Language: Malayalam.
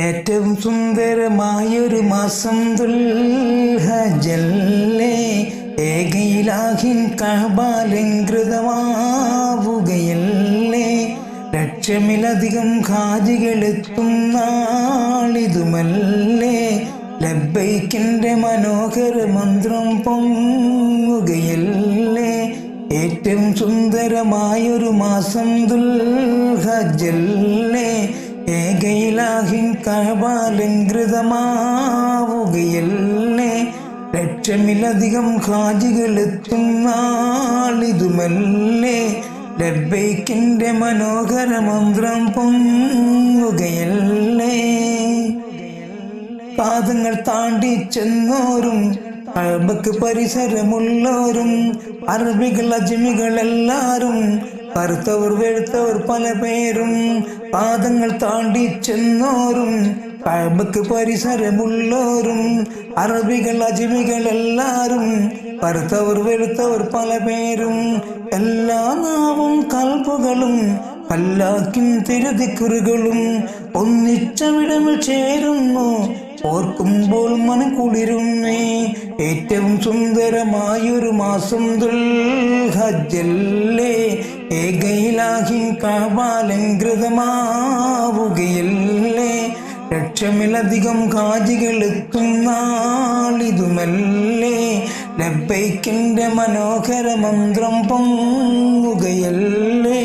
ഏറ്റവും സുന്ദരമായൊരു മാസം ദുൽഹജല്ലേ. ഏകയിലാഹിൻ കഹബാലങ്കൃതമാവുകയല്ലേ ലക്ഷമിലധികം ഖാജികളെത്തും നാളിതുമല്ലേ. ലബ്ബൈക്കിന്റെ മനോഹര മന്ത്രം പൊങ്ങുകയല്ലേ. ഏറ്റവും സുന്ദരമായൊരു മാസം ദുൽഹജല്ലേ. ഏകയിലാഹിൻ കഴവാലങ്കൃതമാവുകയല്ലേ ലക്ഷമിലധികം ഖാജികളെത്തും നാളിതുമല്ലേ? ലബ്ബൈക്കിന്റെ മനോഹര മന്ത്രം പൊങ്ങുകയല്ലേ? പാദങ്ങൾ താണ്ടി ചെന്നോരും അഴബക്ക് പരിസരമുള്ളോരും അറബികൾ അജ്മികൾ എല്ലാരും കറുത്തവർ വെളുത്തവർ പല പേരും പാദങ്ങൾ താണ്ടി ചെന്നോരും കഴബക്ക് പരിസരമുള്ളോരും അറബികൾ അജിമികൾ എല്ലാരും കറുത്തവർ വെളുത്തവർ പല പേരും എല്ലാ നാവും കൽപ്പുകളും അല്ലാക്കിൻ തിരുതിക്കുറുകളും ഒന്നിച്ചവിടം ചേരുന്നു. ഓർക്കുമ്പോൾ മന കുളിരുന്നേ ഏറ്റവും സുന്ദരമായൊരു മാസം ദുൽഹജ്ജല്ലേ. ഏകയിലാഹിൻ കാവാലങ്കൃതമാവുകയല്ലേ ലക്ഷമിലധികം കാജികൾ എത്തുന്നാളിതുമല്ലേ ലബൈക്കിന്റെ മനോഹര മന്ത്രം പൊങ്ങുകയല്ലേ.